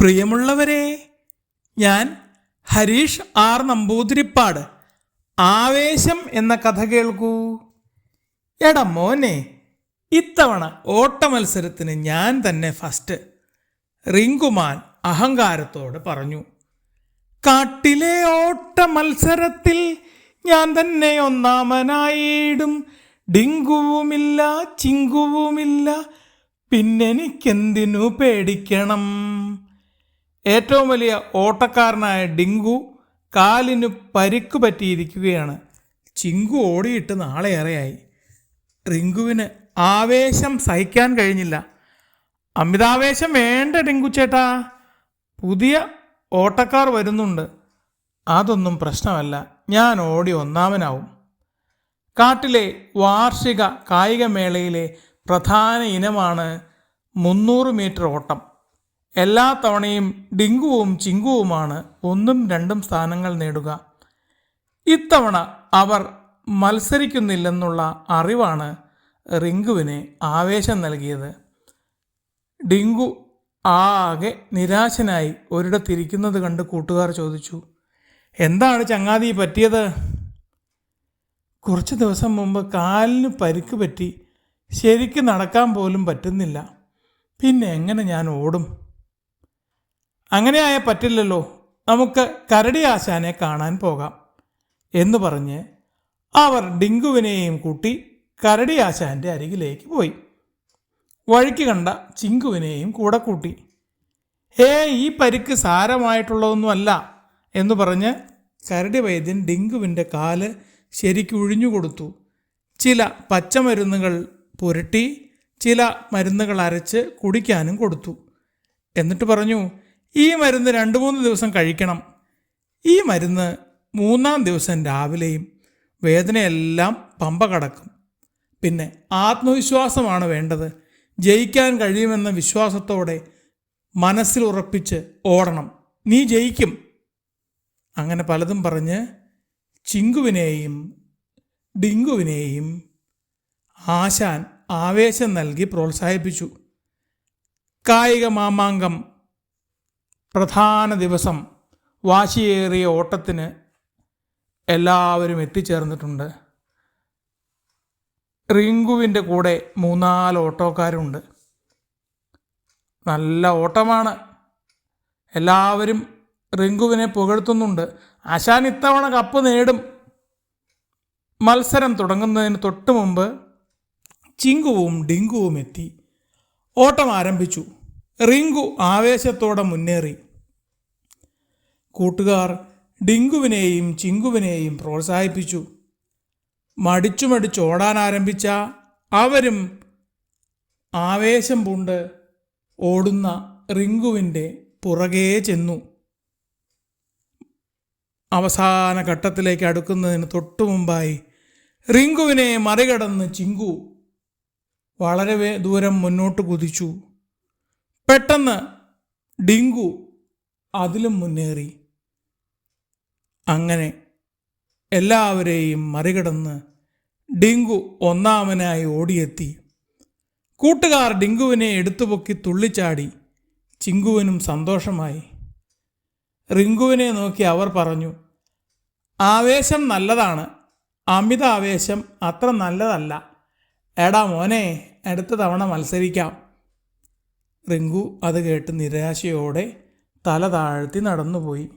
പ്രിയമുള്ളവരെ ഞാൻ ഹരീഷ് ആർ നമ്പൂതിരിപ്പാട് ആവേശം എന്ന കഥ കേൾക്കൂ. എട മോനെ ഇത്തവണ ഓട്ടമത്സരത്തിന് ഞാൻ തന്നെ ഫസ്റ്റ് റിങ്കുമാൻ അഹങ്കാരത്തോട് പറഞ്ഞു. കാട്ടിലെ ഓട്ട മത്സരത്തിൽ ഞാൻ തന്നെ ഒന്നാമനായിടും ഡിങ്കുവുമില്ല ചിങ്കുവുമില്ല പിന്നെനിക്കെന്തിനു പേടിക്കണം? ഏറ്റവും വലിയ ഓട്ടക്കാരനായ ഡിങ്കു കാലിന് പരിക്ക് പറ്റിയിരിക്കുകയാണ്. ചിങ്കു ഓടിയിട്ട് നാളെയേറെയായി റിങ്കുവിന് ആവേശം സഹിക്കാൻ കഴിഞ്ഞില്ല. അമിതാവേശം വേണ്ട ഡിങ്കു ചേട്ടാ. പുതിയ ഓട്ടക്കാർ വരുന്നുണ്ട്. അതൊന്നും പ്രശ്നമല്ല. ഞാൻ ഓടി ഒന്നാമനാവും. കാട്ടിലെ വാർഷിക കായികമേളയിലെ പ്രധാന ഇനമാണ് മുന്നൂറ് മീറ്റർ ഓട്ടം. എല്ലാ തവണയും ഡിങ്കുവും ചിങ്കുവുമാണ് ഒന്നും രണ്ടും സ്ഥാനങ്ങൾ നേടുക. ഇത്തവണ അവർ മത്സരിക്കുന്നില്ലെന്നുള്ള അറിവാണ് റിങ്കുവിനെ ആവേശം നൽകിയത്. ഡിങ്കു ആകെ നിരാശനായി ഒരിടത്തിരിക്കുന്നത് കണ്ട് കൂട്ടുകാർ ചോദിച്ചു എന്താണ് ചങ്ങാതി പറ്റിയത്? കുറച്ച് ദിവസം മുമ്പ് കാലിന് പരിക്ക് പറ്റി ശരിക്ക് നടക്കാൻ പോലും പറ്റുന്നില്ല. പിന്നെ എങ്ങനെ ഞാൻ ഓടും? അങ്ങനെയായ പറ്റില്ലല്ലോ. നമുക്ക് കരടി ആശാനെ കാണാൻ പോകാം. എന്ന് പറഞ്ഞ് അവർ ഡിങ്കുവിനെയും കൂട്ടി കരടി ആശാന്റെ അരികിലേക്ക് പോയി. വഴിക്ക് കണ്ട ചിങ്കുവിനെയും കൂടെ കൂട്ടി. ഏ ഈ പരിക്ക് സാരമായിട്ടുള്ളതൊന്നുമല്ല എന്ന് പറഞ്ഞ് കരടി വൈദ്യൻ ഡിങ്കുവിന്റെ കാൽ ശരിക്ക് ഉഴിഞ്ഞുകൊടുത്തു ചില പച്ചമരുന്നുകൾ പുരട്ടി ചില മരുന്നുകൾ അരച്ച് കുടിക്കാനും കൊടുത്തു. എന്നിട്ട് പറഞ്ഞു ഈ മരുന്ന് രണ്ട് മൂന്ന് ദിവസം കഴിക്കണം. ഈ മരുന്ന് മൂന്നാം ദിവസം രാവിലെയും വേദനയെല്ലാം പമ്പ കടക്കും. പിന്നെ ആത്മവിശ്വാസമാണ് വേണ്ടത്. ജയിക്കാൻ കഴിയുമെന്ന വിശ്വാസത്തോടെ മനസ്സിൽ ഉറപ്പിച്ച് ഓടണം. നീ ജയിക്കും. അങ്ങനെ പലതും പറഞ്ഞ് ചിങ്കുവിനെയും ഡിങ്കുവിനെയും ആശാൻ ആവേശം നൽകി പ്രോത്സാഹിപ്പിച്ചു. കായിക മാമാങ്കം പ്രധാന ദിവസം വാശിയേറിയ ഓട്ടത്തിന് എല്ലാവരും എത്തിച്ചേർന്നിട്ടുണ്ട്. റിങ്കുവിന്റെ കൂടെ മൂന്നാൽ ഓട്ടോക്കാരുണ്ട്. നല്ല ഓട്ടമാണ്. എല്ലാവരും റിങ്കുവിനെ പുകഴ്ത്തുന്നുണ്ട്. ആശാൻ ഇത്തവണ കപ്പ് നേടും. മത്സരം തുടങ്ങുന്നതിന് തൊട്ട് മുമ്പ് ചിങ്കുവും ഡിങ്കുവും എത്തി. ഓട്ടം ആരംഭിച്ചു. റിങ്കു ആവേശത്തോടെ മുന്നേറി. കൂട്ടുകാർ ഡിങ്കുവിനെയും ചിങ്കുവിനെയും പ്രോത്സാഹിപ്പിച്ചു. മടിച്ചു ഓടാൻ ആരംഭിച്ച അവരും ആവേശം പൂണ്ട് ഓടുന്ന റിങ്കുവിന്റെ പുറകേ ചെന്നു. അവസാന ഘട്ടത്തിലേക്ക് അടുക്കുന്നതിന് തൊട്ടു മുമ്പായി റിങ്കുവിനെ മറികടന്ന് ചിങ്കു വളരെ ദൂരം മുന്നോട്ട് കുതിച്ചു. പെട്ടെന്ന് ഡിങ്കു അതിലും മുന്നേറി. അങ്ങനെ എല്ലാവരെയും മറികടന്ന് ഡിങ്കു ഒന്നാമനായി ഓടിയെത്തി. കൂട്ടുകാർ ഡിങ്കുവിനെ എടുത്തുപൊക്കി തുള്ളിച്ചാടി. ചിങ്കുവിനും സന്തോഷമായി. റിങ്കുവിനെ നോക്കി അവർ പറഞ്ഞു ആവേശം നല്ലതാണ്. അമിത ആവേശം അത്ര നല്ലതല്ല. എടാ മോനെ അടുത്ത തവണ മത്സരിക്കാം. റിങ്കു അത് കേട്ട് നിരാശയോടെ തല താഴ്ത്തി നടന്നുപോയി.